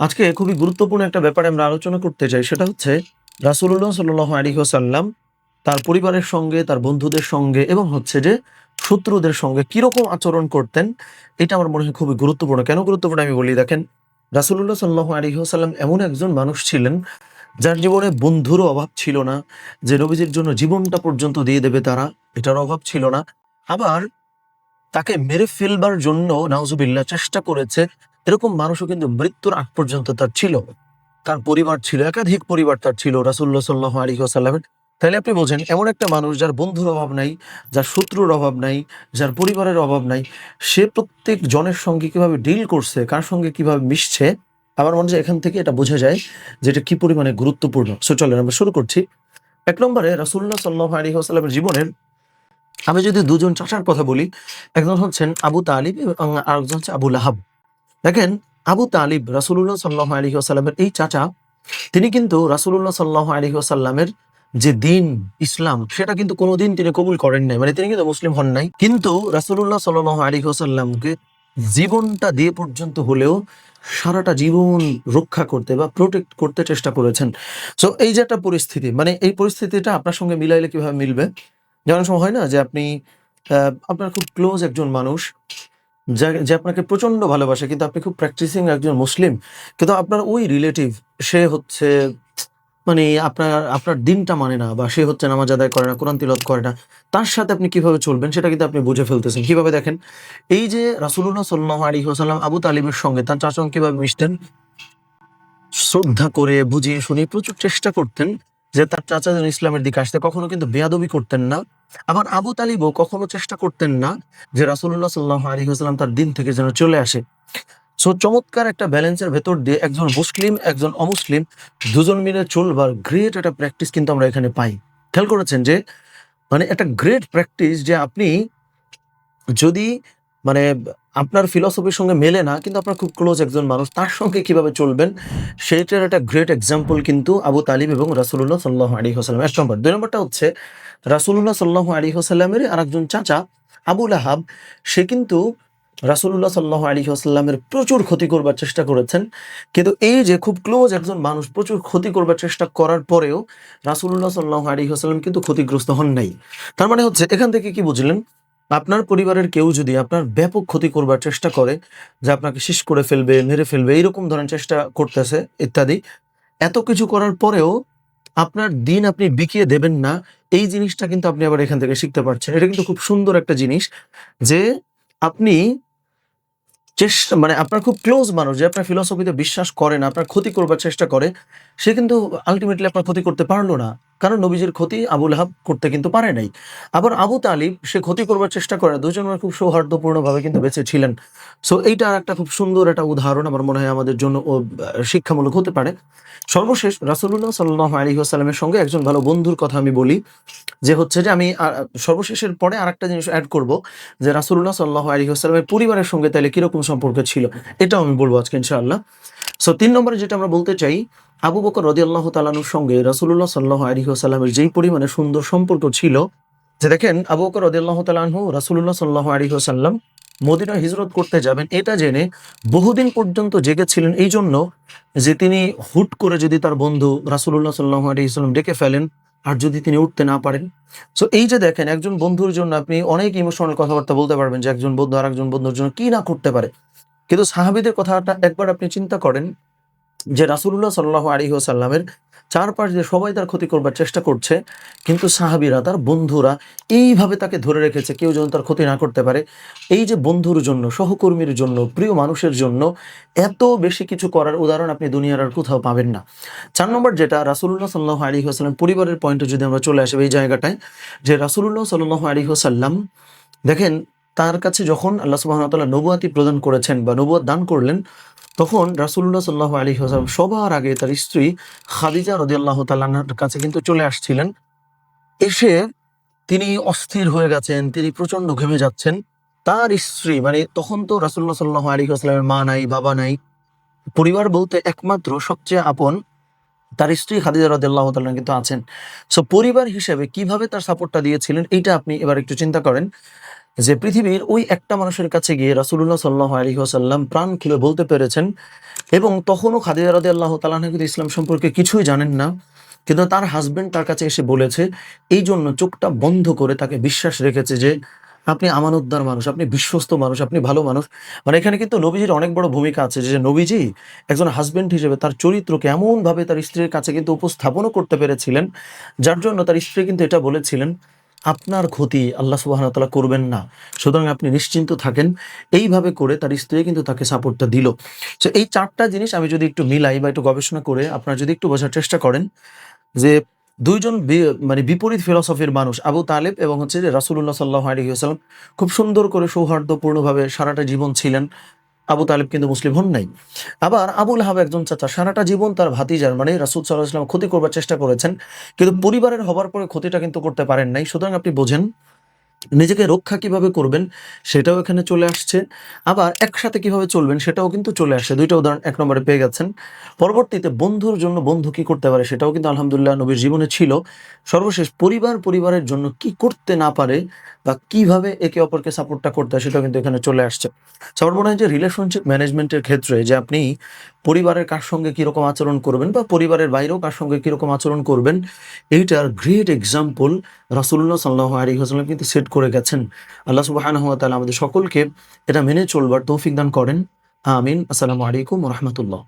আজকে খুবই গুরুত্বপূর্ণ একটা ব্যাপারে আমরা আলোচনা করতে চাই সেটা হচ্ছে রাসূলুল্লাহ সাল্লাল্লাহু আলাইহি ওয়াসাল্লাম তার পরিবারের সঙ্গে, তার বন্ধুদের সঙ্গে এবং হচ্ছে যে শত্রুদের সঙ্গে কীরকম আচরণ করতেন এটা আমার মনে হয় খুবই গুরুত্বপূর্ণ। কেন গুরুত্বপূর্ণ আমি বলি দেখেন, রাসূলুল্লাহ সাল্লাল্লাহু আলাইহি ওয়াসাল্লাম এমন একজন মানুষ ছিলেন যার জীবনে বন্ধুরও অভাব ছিল না, যে নবীজির জন্য জীবনটা পর্যন্ত দিয়ে দেবে তারা, এটার অভাব ছিল না। আবার তাকে মেরে ফেলবার জন্য নাউজুবিল্লাহ চেষ্টা করেছে এরকম মানুষও কিন্তু মৃত্যুর আগ পর্যন্ত তার ছিল। তার পরিবার ছিল, একাধিক পরিবার তার ছিল রাসূলুল্লাহ সাল্লাল্লাহু আলাইহি ওয়াসাল্লামের। তাইলে আপনি বোঝেন এমন একটা মানুষ যার বন্ধুর অভাব নাই, যার শত্রুর অভাব নাই, যার পরিবারের অভাব নাই, সে প্রত্যেক জনের সঙ্গে কীভাবে ডিল করছে, কার সঙ্গে কীভাবে মিশছে, আমার মনে হয় এখান থেকে এটা বোঝা যায় যে এটা কি পরিমাণে গুরুত্বপূর্ণ। সো চলেন আমরা শুরু করছি। এক নম্বরে রাসুল্লাহ সাল্লাল্লাহু আলাইহি ওয়াসাল্লামের জীবনের আমি যদি দুজন চাচার কথা বলি, একজন হচ্ছেন আবু তালিব এবং আরেকজন হচ্ছে আবু লাহাব। দেখেন, আবু তালিব রাসূলুল্লাহ সাল্লাল্লাহু আলাইহি ওয়াসাল্লামের এই চাচা, তিনি কিন্তু রাসূলুল্লাহ সাল্লাল্লাহু আলাইহি ওয়াসাল্লামের যে দিন ইসলাম, সেটা কিন্তু কোনোদিন তিনি কবুল করেন নাই। মানে তিনি কিন্তু মুসলিম হন নাই। কিন্তু রাসূলুল্লাহ সাল্লাল্লাহু আলাইহি ওয়াসাল্লামকে জীবনটা দিয়ে পর্যন্ত হলেও সারাটা জীবন রক্ষা করতে বা প্রোটেক্ট করতে চেষ্টা করেছেন। সো এই যে একটা পরিস্থিতি মানে এই পরিস্থিতিটা আপনার সঙ্গে মিলাইলে কীভাবে মিলবে? যেমন সময় হয় না যে আপনি আপনার খুব ক্লোজ একজন মানুষ যা আপনাকে প্রচণ্ড ভালোবাসে কিন্তু আপনি খুব প্র্যাকটিসিং একজন মুসলিম। কিন্তু আপনার ওই রিলেটিভ সে হচ্ছে মানে আপনার আপনার দিনটা মানে না বা সে হচ্ছে নামাজ আদায় করে না, কোরআন তিলাওয়াত করে না। তার সাথে আপনি কীভাবে চলবেন সেটা কিন্তু আপনি বুঝে ফেলতেছেন। কীভাবে দেখেন? এই যে রাসূলুল্লাহ সাল্লাল্লাহু আলাইহি ওয়াসাল্লাম আবু তালিবের সঙ্গে তার চাচা কীভাবে মিশতেন? শ্রদ্ধা করে বুঝিয়ে শুনিয়ে প্রচুর চেষ্টা করতেন যে তার চাচা যেন ইসলামের দিকে আসতে কখনো কিন্তু বেয়াদবি করতেন না। আবার আবু তালিবও কখনো চেষ্টা করতেন না যে রাসূলুল্লাহ সাল্লাল্লাহু আলাইহি ওয়াসাল্লাম তার দিন থেকে যেন চলে আসে। সো চমৎকার একটা ব্যালেন্সের ভেতর দিয়ে একজন মুসলিম, একজন অমুসলিম দুজন মিলে চলবার গ্রেট একটা প্র্যাকটিস কিন্তু আমরা এখানে পাই। খেয়াল করেছেন যে মানে একটা গ্রেট প্র্যাকটিস যে আপনি যদি মানে আপনার ফিলসফির সঙ্গে মেলে না, কিন্তু আপনার খুব ক্লোজ একজন মানুষ, তার সঙ্গে কীভাবে চলবেন, সেইটার একটা গ্রেট এক্সাম্পল কিন্তু আবু তালিব এবং রাসূলুল্লাহ সাল্লাহ আলাইহি ওয়াসাল্লাম ১ নম্বর। ২ নম্বরটা হচ্ছে, রাসূলুল্লাহ সাল্লাল্লাহু আলাইহি ওয়াসাল্লামের আরেকজন চাচা, আবু লাহাব, সে কিন্তু রাসূলুল্লাহ সাল্লাল্লাহু আলাইহি ওয়াসাল্লামের প্রচুর ক্ষতি করবার চেষ্টা করেছেন। কিন্তু এই যে খুব ক্লোজ একজন মানুষ প্রচুর ক্ষতি করবার চেষ্টা করার পরেও রাসূলুল্লাহ সাল্লাল্লাহু আলাইহি ওয়াসাল্লাম কিন্তু ক্ষতিগ্রস্ত হন নাই। তার মানে হচ্ছে, এখান থেকে কি বুঝলেন? আপনার পরিবারের কেউ যদি আপনার ব্যাপক ক্ষতি করবার চেষ্টা করে যে আপনাকে শেষ করে ফেলবে, মেরে ফেলবে এইরকম ধরনের চেষ্টা করতেছে ইত্যাদি। এত কিছু করার পরেও আপনার দিন আপনি বিকিয়ে দেবেন না এই জিনিসটা কিন্তু আপনি আবার এখান থেকে শিখতে পারছেন। এটা কিন্তু খুব সুন্দর একটা জিনিস যে আপনি চেষ্টা মানে আপনার খুব ক্লোজ মানুষ যে আপনার ফিলসফিতে বিশ্বাস করে না, আপনার ক্ষতি করবার চেষ্টা করে সে কিন্তু আল্টিমেটলি আপনার ক্ষতি করতে পারল না। কারণ নবীজির ক্ষতি আবু লাহাব করতে কিন্তু পারে নাই। আবার আবু তালিব সে ক্ষতি করবার চেষ্টা করে, দুজন খুব সৌহার্দ্যপূর্ণভাবে কিন্তু বেঁচে ছিলেন। সো এইটা আরেকটা খুব সুন্দর একটা উদাহরণ আমার মনে হয় আমাদের জন্য শিক্ষামূলক হতে পারে। সর্বশেষ রাসূলুল্লাহ সাল্লাল্লাহু আলাইহি ওয়াসাল্লামের সঙ্গে একজন ভালো বন্ধুর কথা আমি বলি। যে হচ্ছে যে আমি সর্বশেষের পরে আরেকটা জিনিস অ্যাড করব, যে রাসূলুল্লাহ সাল্লাহ আলাইহি ওয়াসাল্লামের পরিবারের সঙ্গে তাহলে কীরকম সম্পর্ক ছিল, এটাও আমি বলব আজকে ইনশাআল্লাহ। সো তিন নম্বরে যেটা আমরা বলতে চাই, আবু বকর রাদিয়াল্লাহু তাআলা আনহুর সঙ্গে রাসূলুল্লাহ সাল্লাল্লাহু আলাইহি ওয়াসাল্লামের যেই পরিমাণে সুন্দর সম্পর্ক ছিল, যে দেখেন, আবু বকর রাদিয়াল্লাহু তাআলা আনহু রাসূলুল্লাহ সাল্লাল্লাহু আলাইহি ওয়াসাল্লাম মদিনায় হিজরত করতে যাবেন এটা জেনে বহুদিন পর্যন্ত জেগেছিলেন এইজন্য যে তিনি হুট করে যদি তার বন্ধু রাসূলুল্লাহ সাল্লাল্লাহু আলাইহি ওয়াসাল্লাম ডেকে ফেলেন, আর যদি তিনি উঠতে না পারেন। সো এই যে দেখেন, একজন বন্ধুর জন্য আপনি অনেক ইমোশনাল কথাবার্তা বলতে পারবেন যে একজন বন্ধু আর একজন বন্ধুর জন্য কি না করতে পারে। কিন্তু সাহাবীদের কথাটা একবার আপনি চিন্তা করেন যে রাসূলুল্লাহ সাল্লাল্লাহু আলাইহি ওয়াসাল্লামের চারপাশ দিয়ে সবাই তার ক্ষতি করবার চেষ্টা করছে। কিন্তু সাহাবীরা তার বন্ধুরা এইভাবে তাকে ধরে রেখেছে কেউ যেন তার ক্ষতি না করতে পারে। এই যে বন্ধুর জন্য, সহকর্মীর জন্য, প্রিয় মানুষের জন্য এত বেশি কিছু করার উদাহরণ আপনি দুনিয়ার আর কোথাও পাবেন না। চার নম্বর যেটা রাসূলুল্লাহ সাল্লাল্লাহু আলাইহি ওয়াসাল্লাম পরিবারের পয়েন্টে যদি আমরা চলে আসি এই জায়গাটায় যে রাসূলুল্লাহ সাল্লাল্লাহু আলাইহি ওয়াসাল্লাম দেখেন তার কাছে যখন আল্লাহ তাআলা নবুয়াতি প্রদান করেছেন বা নবুয়ত দান করলেন তখন রাসূলুল্লাহ সাল্লাল্লাহু আলাইহি ওয়াসাল্লাম সবার আগে তার স্ত্রী খাদিজা রাদিয়াল্লাহু তাআলা আনহার কাছে কিন্তু চলে আসছিলেন। এসে তিনি অস্থির হয়ে গেছেন, তিনি প্রচণ্ড ঘেমে যাচ্ছেন। তার স্ত্রী মানে তখন তো রাসূলুল্লাহ সাল্লাল্লাহু আলাইহি ওয়াসাল্লামের মা নাই, বাবা নাই। পরিবার বলতে একমাত্র সবচেয়ে আপন তার স্ত্রী খাদিজা রাদিয়াল্লাহু তাআলা কিন্তু আছেন। সো পরিবার হিসেবে কীভাবে তার সাপোর্টটা দিয়েছিলেন এইটা আপনি এবার একটু চিন্তা করেন। যে পৃথিবীর ওই একটা মানুষের কাছে গিয়ে রাসুল্লাহ সাল্লাহ আলী আসাল্লাম প্রাণ খুলে বলতে পেরেছেন এবং তখনও খাদিজা রাদি আল্লাহ তালাহ ইসলাম সম্পর্কে কিছুই জানেন না, কিন্তু তার হাজবেন্ড তার কাছে এসে বলেছে এই জন্য চোখটা বন্ধ করে তাকে বিশ্বাস রেখেছে যে আপনি আমানতদার মানুষ, আপনি বিশ্বস্ত মানুষ, আপনি ভালো মানুষ। মানে এখানে কিন্তু নবীজির অনেক বড় ভূমিকা আছে যে নবীজি একজন হাজবেন্ড হিসেবে তার চরিত্রকে এমনভাবে তার স্ত্রীর কাছে কিন্তু উপস্থাপনও করতে পেরেছিলেন, যার জন্য তার স্ত্রী কিন্তু এটা বলেছিলেন আপনার ক্ষতি আল্লাহ সুবাহতালা করবেন না। সুতরাং আপনি নিশ্চিন্ত থাকেন, এইভাবে করে তার স্ত্রী কিন্তু তাকে সাপোর্টটা দিল। তো এই চারটা জিনিস আমি যদি একটু মিলাই বা একটু গবেষণা করে আপনারা যদি একটু বোঝার চেষ্টা করেন যে দুইজন মানে বিপরীত ফিলসফির মানুষ, আবু তালেব এবং হচ্ছে যে রাসুল্লাহ সাল্লাহ আলহিহাস্লাম খুব সুন্দর করে সৌহার্দ্যপূর্ণভাবে সারাটা জীবন ছিলেন। আবু তালেব কিন্তু মুসলিম হন নাই। আবার আবুল হাব একজন চাচা, সারাটা জীবন তার ভাতিজার মানে রাসুল সাল্লাহ ইসলাম ক্ষতি করবার চেষ্টা করেছেন, কিন্তু পরিবারের হবার পরে ক্ষতিটা কিন্তু করতে পারেন নাই। সুতরাং আপনি বোঝেন নিজেকে রক্ষা কীভাবে করবেন সেটাও এখানে চলে আসছে। আবার একসাথে কীভাবে চলবেন সেটাও কিন্তু চলে আসছে। দুইটা উদাহরণ এক নম্বরে পেয়ে গেছেন। পরবর্তীতে বন্ধুর জন্য বন্ধু কি করতে পারে সেটাও কিন্তু আলহামদুলিল্লাহ নবীর জীবনে ছিল। সর্বশেষ পরিবার পরিবারের জন্য কি করতে না পারে বা কীভাবে একে অপরকে সাপোর্টটা করতে হয় সেটাও কিন্তু এখানে চলে আসছে। আমার মনে হয় যে রিলেশনশিপ ম্যানেজমেন্টের ক্ষেত্রে যে আপনি পরিবারের কার সঙ্গে কীরকম আচরণ করবেন বা পরিবারের বাইরেও কার সঙ্গে কীরকম আচরণ করবেন, এইটার গ্রেট এক্সাম্পল রাসুল্লাহ সাল্লাহ আলী হাসলাম কিন্তু সেট করে গেছেন। আল্লাহ সুবাহ আমাদের সকলকে এটা মেনে চলবার তৌফিক দান করেন। আমিন। আসসালামু আলাইকুম রহমতুল্লাহ।